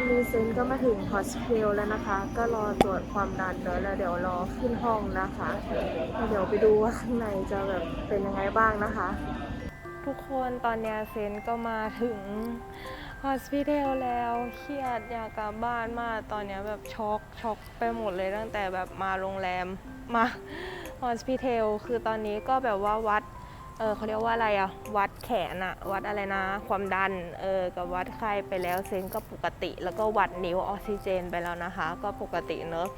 อนนี้เซนก็มาถึงฮอสพิทแล้วนะคะ ก็รอตรวจความดันเดี๋ยวแล้วเดี๋ยวรอขึ้นห้องนะคะเดี๋ยวไปดูว่าข้างในจะแบบเป็นยังไงบ้างนะคะ ทุกคนตอนเนี้ยเซนก็มาถึงฮอสพิทอลแล้วเครียดอยากกลับบ้านมากตอนเนี้ยแบบช็อกช็อกไปหมดเลยตั้งแต่แบบมาโรงแรมมาฮอสพิทอลคือตอนนี้ก็แบบว่าวัด เออเขาเรียกว่าอะไรอะวัดแขนอะวัดอะไรนะ ความดันเออกับวัดไข้ไปแล้วเซนก็ปกติ แล้วก็วัดนิ้วออกซิเจนไปแล้วนะคะ ก็ปกติเนอะ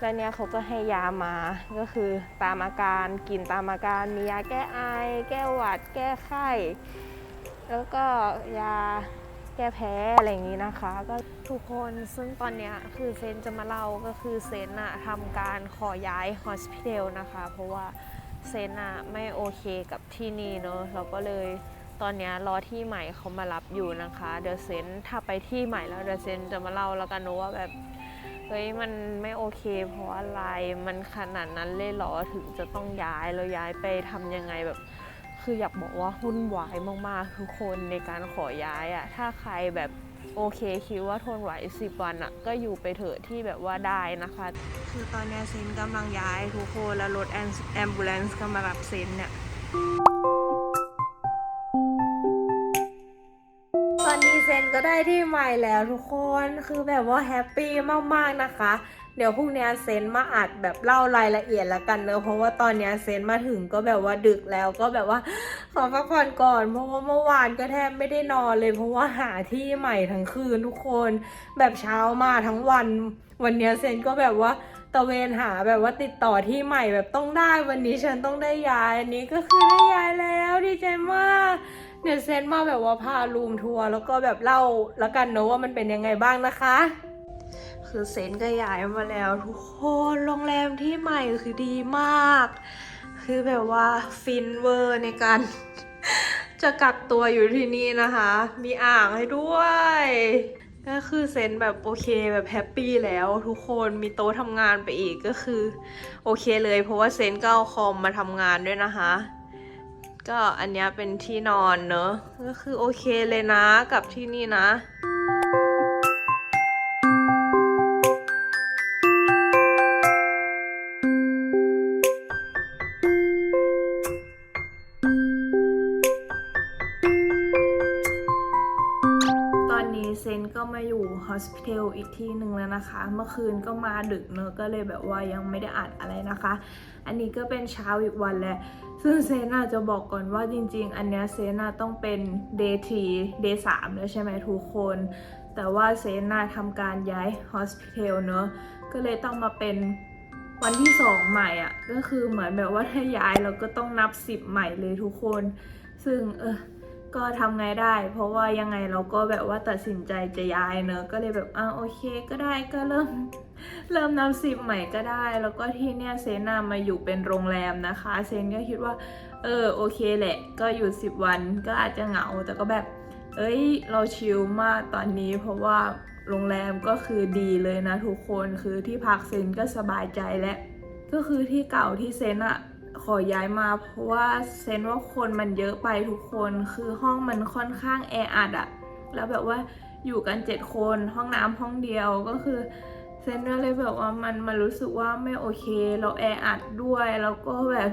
แล้วเนี่ยเขาก็ให้ยามาก็คือตามอาการกินตามอาการมียาแก้ไอ แก้หวัด แก้ไข้ แล้วก็ยาแก้แพ้อะไรอย่างนี้นะคะ ก็ทุกคนซึ่งตอนเนี้ยคือเซนจะมาเล่าก็คือเซนอะทำการขอย้ายฮอสพิทอลนะคะ เพราะว่า เซนอะไม่โอเคกับที่นี่เนอะเราก็เลยตอนเนี้ยรอที่ใหม่เขามารับอยู่นะคะ เดี๋ยวเซนถ้าไปที่ใหม่แล้วเดี๋ยวเซนจะมาเล่าแล้วกันเนอะว่าแบบเฮ้ยมันไม่โอเค เพราะอะไรมันขนาดนั้นเลยเหรอถึงจะต้องย้ายแล้วย้ายไปทำยังไงแบบ คืออยากบอกว่าหุ้นวายมากๆทุกคนในการขอย้ายอะถ้าใครแบบ โอเคคิดว่าทนไหว 10 วันอะก็อยู่ไปเถอะที่แบบว่าได้นะคะ คือตอนนี้เซนกำลังย้ายทุกคนแล้วรถแอมบูเลนซ์ก็มารับเซนเนี่ย ก็ได้ที่ใหม่แล้วทุกคนคือแบบว่าแฮปปี้มากๆนะคะ เดี๋ยวพรุ่งนี้เซนมาอัดแบบเล่ารายละเอียดละกันเนอะเพราะว่าตอนนี้เซนมาถึงก็แบบว่าดึกแล้วก็แบบว่าขอพักผ่อนก่อนเพราะว่าเมื่อวานก็แทบไม่ได้นอนเลย เพราะว่าหาที่ใหม่ทั้งคืนทุกคน แบบเช้ามาทั้งวัน วันนี้เซนก็แบบว่าตะเวนหาแบบว่าติดต่อที่ใหม่แบบต้องได้วันนี้ฉันต้องได้ย้ายอันนี้ก็คือได้ย้ายแล้วดีใจมาก เดี๋ยเซนมาแบบว่าพารูมทัวร์แล้วก็แบบเล่าแล้วกันเนอะว่ามันเป็นยังไงบ้างนะคะ คือเซนก็ย้ายมาแล้วทุกคนโรงแรมที่ใหม่คือดีมาก คือแบบว่าฟินเวอร์ในการ จะกักตัวอยู่ที่นี่นะคะ มีอ่างให้ด้วยก็คือเซนแบบโอเคแบบแฮปปี้แล้วทุกคนมีโต๊ะทำงานไปอีกก็คือ โอเคเลยเพราะว่าเซนก็เอาคอมมาทำงานด้วยนะคะ ก็อันนี้เป็นที่นอนเนอะก็คือโอเคเลยนะกับที่นี่นะ เซนก็มาอยู่ฮอสพิทอลอีกที่หนึ่งแล้วนะคะ เมื่อคืนก็มาดึกเนอะก็เลยแบบว่ายังไม่ได้อัดอะไรนะคะ อันนี้ก็เป็นเช้าอีกวันแหล้วซึ่งเซนน่าจะบอกก่อนว่าจริง ๆ อันเนี้ยเซน่าต้องเป็น day 3 day 3แล้วใช่ไหมทุกคน แต่ว่าเซนน่าทำการย้ายฮอสพิทอลเนอะก็เลยต้องมาเป็นวันที่สองใหม่อะ่ะก็คือเหมือนแบบว่าถ้าย้ายเราก็ต้องนับสิบใหม่เลยทุกคน ซึ่งเออ ก็ทำไงได้ เพราะว่ายังไงเราก็แบบว่าตัดสินใจจะย้ายเนอะก็เลยแบบอ่าโอเคก็ได้ก็เริ่มเริ่มนับสิบใหม่ก็ได้ แล้วก็ที่เนี่ยเซนนามาอยู่เป็นโรงแรมนะคะ เซนก็คิดว่า เออโอเคแหละ ก็อยู่สิบวันก็อาจจะเหงาแต่ก็แบบ เอ้ยเราชิลมากตอนนี้เพราะว่าโรงแรมก็คือดีเลยนะทุกคนคือที่พักเซนก็สบายใจแล้วก็คือที่เก่าที่เซนอะ ขอย้ายมาเพราะว่าเซนว่าคนมันเยอะไปทุกคนคือห้องมันค่อนข้างแออัดอะแล้วแบบว่าอยู่กันเจ็ดคนห้องน้ำห้องเดียวก็คือเซนก็เลยแบบว่ามันมันรู้สึกว่าไม่โอเค เราแออัดด้วยแล้วก็แบบ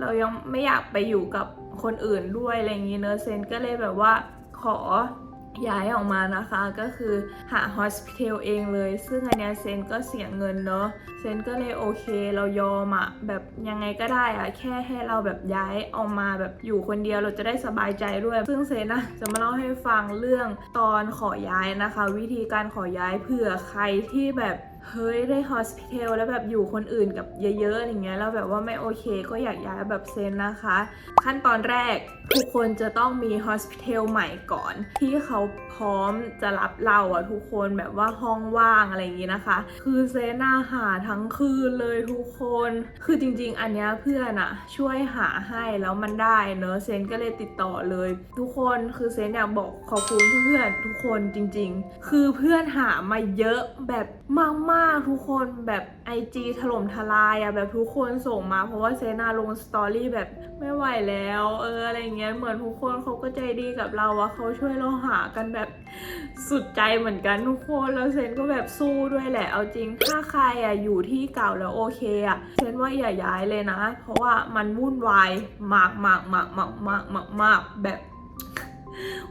เรายังไม่อยากไปอยู่กับคนอื่นด้วยอะไรอย่างนี้เนอะเซนก็เลยแบบว่าขอ ย้ายออกมานะคะก็คือหาฮอสพิทอลเองเลย ซึ่งอันเนี้ยเซนก็เสียเงินเนาะเซนก็เลยโอเคเรายอมอะแบบยังไงก็ได้อะแค่ให้เราแบบย้ายออกมาแบบอยู่คนเดียวเราจะได้สบายใจด้วย ซึ่งเซนนะจะมาเล่าให้ฟังเรื่องตอนขอย้ายนะคะ วิธีการขอย้ายเผื่อใครที่แบบเฮ้ยได้ฮอสพิทอลแล้วแบบอยู่คนอื่นกับเยอะๆอย่างเงี้ยแล้วแบบว่าไม่โอเค ก็อยากย้ายแบบเซนนะคะ ขั้นตอนแรก ทุกคนจะต้องมีฮอสพิทอลใหม่ก่อน ที่เขาพร้อมจะรับเราอะทุกคนแบบว่าห้องว่างอะไรอย่างงี้นะคะ คือเซน่าหาทั้งคืนเลยทุกคน คือจริงๆ อันเนี้ยเพื่อนอะช่วยหาให้แล้วมันได้เนอะเซนก็เลยติดต่อเลย ทุกคนคือเซนอยากบอกขอบคุณเพื่อนทุกคนจริง ๆ คือเพื่อนหามาเยอะแบบมากๆทุกคนแบบ IG ถล่มทลายอะแบบทุกคนส่งมาเพราะว่าเซนาลงสตอรี่แบบไม่ไหวแล้ว เอออะไรเงี้ยเหมือนทุกคนเขาก็ใจดีกับเราอะเขาช่วยเราหากันแบบสุดใจเหมือนกันทุกคนแล้วเซนก็แบบสู้ด้วยแหละ เอาจริงถ้าใครอะอยู่ที่เก่าแล้วโอเคอะเซนว่าอย่าย้ายเลยนะ เพราะว่ามันวุ่นวายมากมากมากมากมากมากมากแบบ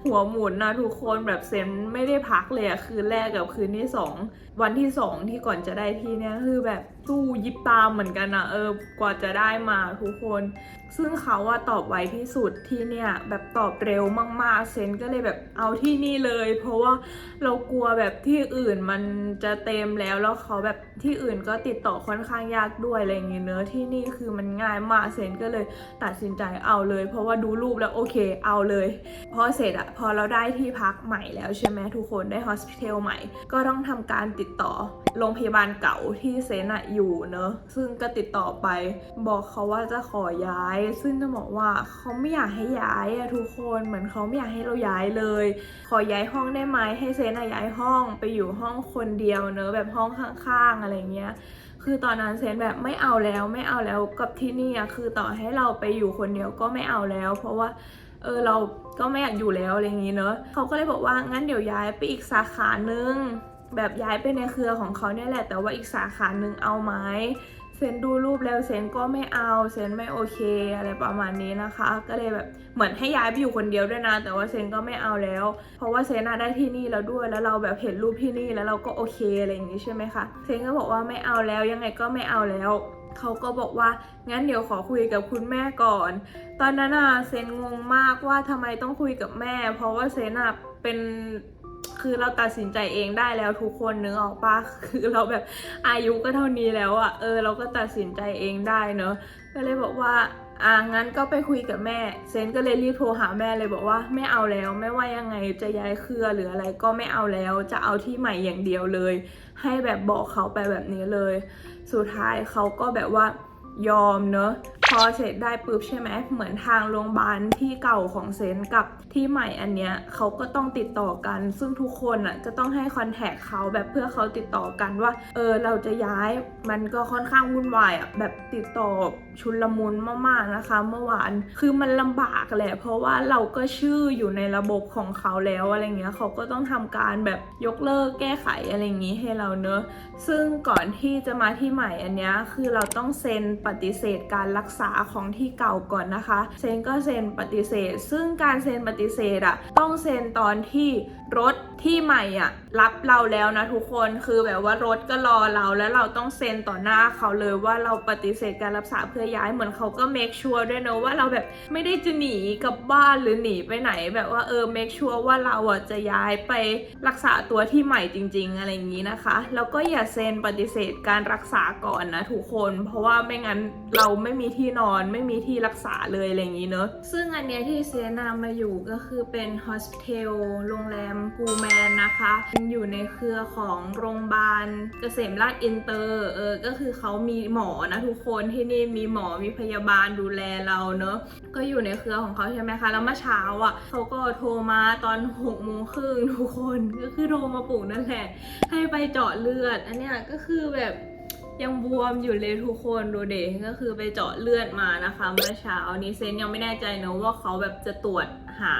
หัวหมุนนะทุกคนแบบเซนไม่ได้พักเลยอะคืนแรกกับคืนที่สองวันที่สองที่ก่อนจะได้ที่เนี่ยคือแบบ สู้ยิบตามเหมือนกันอะเออกว่าจะได้มาทุกคน ซึ่งเขาว่าตอบไวที่สุดที่เนี่ยแบบตอบเร็วมากๆเซนก็เลยแบบเอาที่นี่เลย เพราะว่าเรากลัวแบบที่อื่นมันจะเต็มแล้วแล้วเขาแบบที่อื่นก็ติดต่อค่อนข้างยากด้วยอะไรอย่างเงี้ยเนอะที่นี่คือมันง่ายมากเซนก็เลยตัดสินใจเอาเลย เพราะว่าดูรูปแล้วโอเคเอาเลยพอเสร็จอะพอเราได้ที่พักใหม่แล้วใช่ไหมทุกคนได้ hospital ใหม่ ก็ต้องทำการติดต่อ โรงพยาบาลเก่าที่เซนอะอยู่เนอะซึ่งก็ติดต่อไป บอกเขาว่าจะขอย้าย ซึ่งจะบอกว่าเขาไม่อยากให้ย้ายอะทุกคนเหมือนเขาไม่อยากให้เราย้ายเลย ขอย้ายห้องได้ไหมให้เซนอะย้ายห้องไปอยู่ห้องคนเดียวเนอะแบบห้องข้างๆอะไรเงี้ยคือตอนนั้นเซนแบบไม่เอาแล้วไม่เอาแล้วกับที่นี่อะคือต่อให้เราไปอยู่คนเดียวก็ไม่เอาแล้ว เพราะว่าเออเราก็ไม่อยากอยู่แล้วอะไรอย่างนี้เนอะเขาก็เลยบอกว่างั้นเดี๋ยวย้ายไปอีกสาขาหนึ่ง แบบย้ายไปในเครือของเขาเนี่ยแหละ แต่ว่าอีกสาขาหนึ่งเอาไหมเซนดูรูปแล้วเซนก็ไม่เอาเซนไม่โอเคอะไรประมาณนี้นะคะ ก็เลยแบบเหมือนให้ย้ายไปอยู่คนเดียวด้วยนะ แต่ว่าเซนก็ไม่เอาแล้ว เพราะว่าเซนได้ที่นี่แล้วด้วย แล้วเราแบบเห็นรูปที่นี่แล้วเราก็โอเคอะไรอย่างนี้ใช่ไหมคะเซนก็บอกว่าไม่เอาแล้วยังไงก็ไม่เอาแล้วเขาก็บอกว่างั้นเดี๋ยวขอคุยกับคุณแม่ก่อน ตอนนั้นอะเซนงงมากว่าทำไมต้องคุยกับแม่ เพราะว่าเซนอะเป็น คือเราตัดสินใจเองได้แล้วทุกคนนึกออกปะคือเราแบบอายุก็เท่านี้แล้วอะเออเราก็ตัดสินใจเองได้เนอะก็เลยบอกว่าอ่างั้นก็ไปคุยกับแม่ เซนก็เลยรีบโทรหาแม่เลยบอกว่าไม่เอาแล้วไม่ว่ายังไงจะย้ายเครือหรืออะไรก็ไม่เอาแล้วจะเอาที่ใหม่อย่างเดียวเลย ให้แบบบอกเขาไปแบบนี้เลย สุดท้ายเขาก็แบบว่ายอมเนอะ พอเสร็จได้ปุ๊บใช่ไหมเหมือนทางโรงพยาบาลที่เก่าของเซนกับที่ใหม่อันเนี้ยเขาก็ต้องติดต่อกัน ซึ่งทุกคนอะจะต้องให้คอนแทคเขาแบบเพื่อเขาติดต่อกันว่าเออเราจะย้ายมันก็ค่อนข้างวุ่นวายอะแบบติดต่อชุนลมุนมากๆนะคะ เมื่อวานคือมันลำบากแหละ เพราะว่าเราก็ชื่ออยู่ในระบบของเขาแล้วอะไรเงี้ยเขาก็ต้องทำการแบบยกเลิกแก้ไขอะไรอย่างงี้ให้เราเนอะซึ่งก่อนที่จะมาที่ใหม่อันเนี้ยคือเราต้องเซ็นปฏิเสธการรักษาของที่เก่าก่อนนะคะเซ็นก็เซ็นปฏิเสธ ซึ่งการเซ็นปฏิเสธอะต้องเซ็นตอนที่รถที่ใหม่อะรับเราแล้วนะทุกคนคือแบบว่ารถก็รอเราแล้วเราต้องเซ็นต่อหน้าเขาเลยว่าเราปฏิเสธการรักษาเพื่อย้ายเหมือนเขาก็เมคชัวร์ด้วยเนะว่าเราแบบไม่ได้จะหนีกลับบ้านหรือหนีไปไหน แบบว่าเออเมคชัวร์ว่าเราอะจะย้ายไปรักษาตัวที่ใหม่จริง ๆ อะไรอย่างนี้นะคะแล้วก็อย่าเซ็นปฏิเสธการรักษาก่อนนะทุกคน เพราะว่าไม่งั้นเราไม่มีที่นอนไม่มีที่รักษาเลยอะไรอย่างนี้เนอะซึ่งอันเนี้ยที่เซนามาอยู่ก็คือเป็น hospital โรงแรมกูแมนนะคะอยู่ในเครือของโรงพยาบาลเกษมราชอินเตอร์เออก็คือเขามีหมอนะทุกคนที่นี่มีหมอมีพยาบาลดูแลเราเนอะก็อยู่ในเครือของเขาใช่ไหมคะแล้วเมื่อเช้าอะเขาก็โทรมาตอนหกโมงครึ่งทุกคนก็คือโทรมาปลุกนั่นแหละให้ไปเจาะเลือดอันเนี้ยก็คือแบบ ยังบวมอยู่เลยทุกคนดูเด็กก็คือไปเจาะเลือดมานะคะเมื่อเช้านี้เซนยังไม่แน่ใจเนอะว่าเขาแบบจะตรวจหา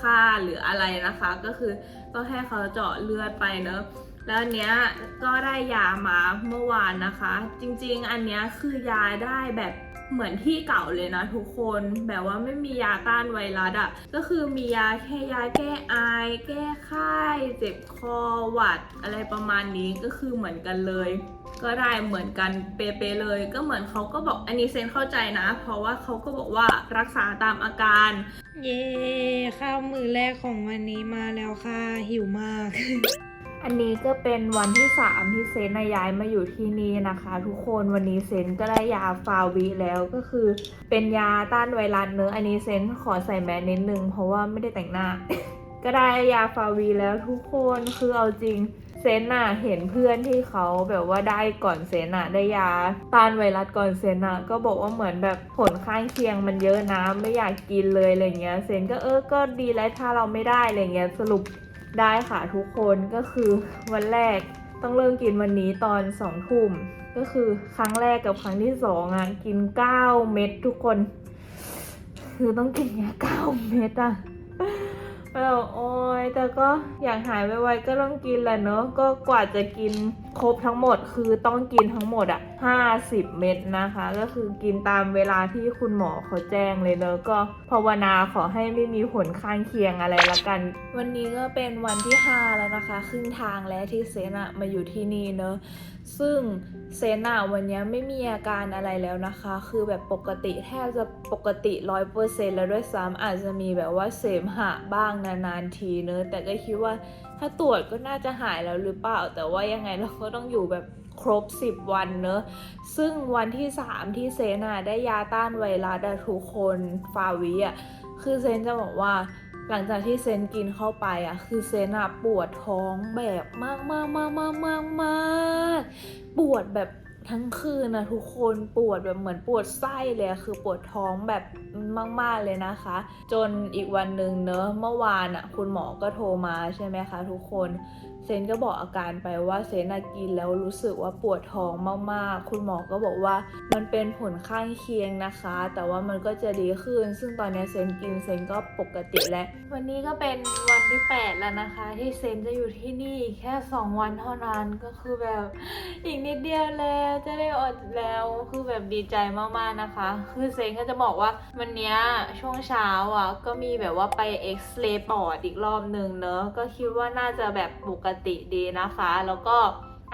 ค่าหรืออะไรนะคะ ก็คือก็ให้เขาเจาะเลือดไปเนอะแล้วเนี้ยก็ได้ยามาเมื่อวานนะคะ จริงๆ อันเนี้ยคือยาได้แบบ เหมือนที่เก่าเลยนะทุกคนแบบว่าไม่มียาต้านไวรัสอะ่ะก็คือมียาแค่ยาแก้ไอแก้ไข้เจ็บคอหวัดอะไรประมาณนี้ก็คือเหมือนกันเลย ก็ได้เหมือนกันเป๊ะๆเลย ก็เหมือนเขาก็บอกอันนี้เซนเข้าใจนะ เพราะว่าเขาก็บอกว่ารักษาตามอาการ เย้ข้าวมือแรกของวันนี้มาแล้วค่ะหิวมาก อันนี้ก็เป็นวันที่ 3 ที่เซนย้ายมาอยู่ที่นี่นะคะ ทุกคนวันนี้เซนก็ได้ยาฟาวิแล้วก็คือ เป็นยาต้านไวรัสเนออันนี้เซนขอใส่แมสนิดนึงเพราะว่าไม่ได้แต่งหน้า ก็ได้ยาฟาวีแล้วทุกคนคือเอาจริงเซนน่ะเห็นเพื่อนที่เขาแบบว่าได้ก่อนเซนน่ะได้ยาต้านไวรัสก่อนเซนน่ะก็บอกว่าเหมือนแบบผลข้างเคียงมันเยอะนะไม่อยากกินเลยอะไรเงี้ยเซนก็เออก็ดีแล้วถ้าเราไม่ได้อะไรเงี้ยสรุป ได้ค่ะทุกคนก็คือวันแรกต้องเริ่มกินวันนี้ตอนสองทุ่มก็คือครั้งแรกกับครั้งที่สองอะกินเก้าเม็ดทุกคน คือต้องกินยาเก้าเม็ดอะแบบโอ้ยแต่ก็อยากหายไวๆก็ต้องกินแหละเนาะก็กว่าจะกิน ครบทั้งหมดคือต้องกินทั้งหมดอะ 50 เม็ดนะคะ ก็คือกินตามเวลาที่คุณหมอเขาแจ้งเลยเนอะก็ภาวนาขอให้ไม่มีผลข้างเคียงอะไรละกัน วันนี้ก็เป็นวันที่ 5 แล้วนะคะ ครึ่งทางแล้วที่เซนอะมาอยู่ที่นี่เนอะซึ่งเซนอะวันนี้ไม่มีอาการอะไรแล้วนะคะ คือแบบปกติแทบจะปกติร้อยเปอร์เซ็นแล้วด้วยซ้ำอาจจะมีแบบว่าเสมหะบ้างนานๆทีเนอะแต่ก็คิดว่า ถ้าตรวจก็น่าจะหายแล้วหรือเปล่า แต่ว่ายังไงเราก็ต้องอยู่แบบครบ 10 วันเนอะซึ่งวันที่ 3 ที่เซนอะได้ยาต้านไวรัสทุกคนฟาวิอะคือเซนจะบอกว่าหลังจากที่เซนกินเข้าไปอะคือเซนอะปวดท้องแบบมากมากมากมากมากมากปวดแบบ ทั้งคืนนะทุกคนปวดแบบเหมือนปวดไส้เลยคือปวดท้องแบบมาก ๆเลยนะคะ จนอีกวันหนึ่งเนอะเมื่อวานอะคุณหมอก็โทรมาใช่ไหมคะทุกคน เซนก็บอกอาการไปว่าเซนกินแล้วรู้สึกว่าปวดท้องมากๆ คุณหมอก็บอกว่ามันเป็นผลข้างเคียงนะคะ แต่ว่ามันก็จะดีขึ้น ซึ่งตอนนี้เซนกินเซนก็ปกติแล้ว วันนี้ก็เป็นวันที่ 8 แล้วนะคะ ที่เซนจะอยู่ที่นี่แค่ 2 วันเท่านั้นก็คือแบบอีกนิดเดียวแล้วจะได้อดแล้วคือแบบดีใจมากๆนะคะ คือเซนก็จะบอกว่าวันเนี้ยช่วงเช้าอะก็มีแบบว่าไปเอ็กซเรย์ปอดอีกรอบหนึ่งเนอะก็คิดว่าน่าจะแบบปกติดีนะคะ แล้วก็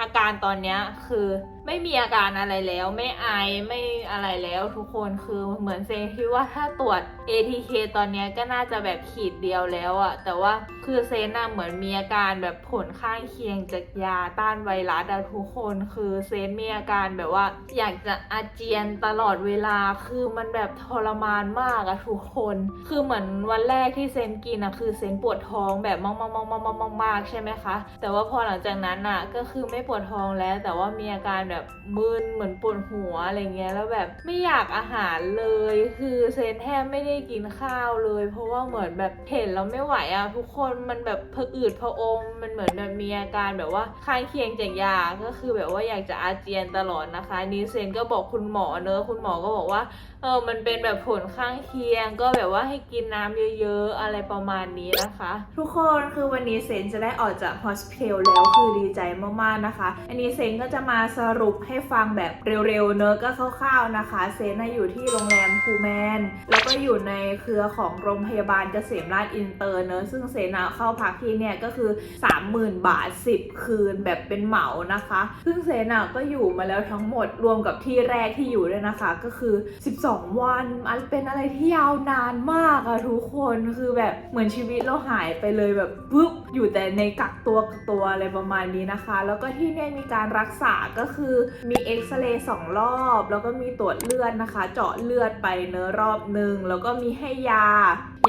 อาการตอนนี้คือ ไม่มีอาการอะไรแล้วไม่ไอไม่อะไรแล้วทุกคนคือเหมือนเซนคิดว่าถ้าตรวจ ATK ตอนนี้ก็น่าจะแบบขีดเดียวแล้วอะแต่ว่าคือเซนอะเหมือนมีอาการแบบผลข้างเคียงจากยาต้านไวรัสอะทุกคนคือเซนมีอาการแบบว่า อยากจะอาเจียนตลอดเวลาคือมันแบบทรมานมากอะทุกคน คือเหมือนวันแรกที่เซนกินอะคือเซนปวดท้องแบบมากมากมากมากมากมากใช่ไหมคะแต่ว่าพอหลังจากนั้นอะก็คือไม่ปวดท้องแล้ว แต่ว่ามีอาการแบบมึนเหมือนปวดหัวอะไรเงี้ยแล้วแบบไม่อยากอาหารเลย คือเซนแทบไม่ได้กินข้าวเลย เพราะว่าเหมือนแบบเห็นแล้วไม่ไหวอะทุกคนมันแบบผะอืดผะอมมันเหมือนแบบมีอาการแบบว่าข้างเคียงจากยาก็คือแบบว่าอยากจะอาเจียนตลอดนะคะนี่เซนก็บอกคุณหมอเนอะคุณหมอก็บอกว่าเออมันเป็นแบบผลข้างเคียง ก็แบบว่าให้กินน้ำเยอะๆ อะไรประมาณนี้นะคะ ทุกคนคือวันนี้เซนจะได้ออกจาก hospital แล้วคือดีใจมากๆนะคะ อันนี้เซนก็จะมาสรุปให้ฟังแบบเร็วๆเนอะก็คร่าวๆนะคะ เซนอยู่ที่โรงแรมพูแมน แล้วก็อยู่ในเครือของโรงพยาบาลเกษมราชอินเตอร์เนอะซึ่งเซนเข้าพักที่เนี่ยก็คือ 30,000 บาท 10 คืนแบบเป็นเหมานะคะ ซึ่งเซนก็อยู่มาแล้วทั้งหมดรวมกับที่แรกที่อยู่ด้วยนะคะ ก็คือ 12 วันอันเป็นอะไรที่ยาวนานมากอะทุกคนคือแบบเหมือนชีวิตเราหายไปเลยแบบปุ๊บอยู่แต่ในกักตัวกักตัวอะไรประมาณนี้นะคะ แล้วก็ที่เนี่ยมีการรักษาก็คือมีเอ็กซเรย์สองรอบ แล้วก็มีตรวจเลือดนะคะ เจาะเลือดไปเนื้อรอบหนึ่งแล้วก็มีให้ยา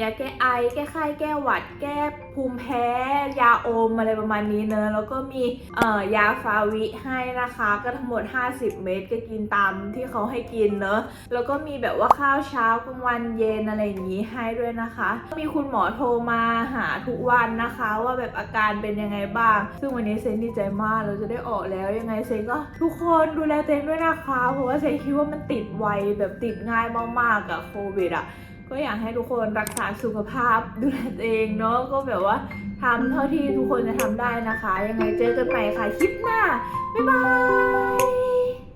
ยาแก้ไอ แก้ไข้ แก้หวัด แก้ภูมิแพ้ ยาอมอะไรประมาณนี้เนอะแล้วก็มีเอ่อยาฟาวิให้นะคะ ก็ทั้งหมด 50 เม็ดก็กินตามที่เขาให้กินเนอะแล้วก็มีแบบว่าข้าวเช้ากลางวันเย็นอะไรอย่างนี้ให้ด้วยนะคะ มีคุณหมอโทรมาหาทุกวันนะคะ ว่าแบบอาการเป็นยังไงบ้าง ซึ่งวันนี้เซนดีใจมากเราจะได้ออกแล้วยังไงเซนก็ทุกคนดูแลเองด้วยนะคะเพราะว่าเซนคิดว่ามันติดไวแบบติดง่ายมากๆกับโควิดอะ ก็อยากให้ทุกคนรักษาสุขภาพดูแลตัวเองเนาะก็แบบว่าทำเท่าที่ทุกคนจะทำได้นะคะ ยังไงเจอกันใหม่ค่ะคลิปหน้า บ๊ายบาย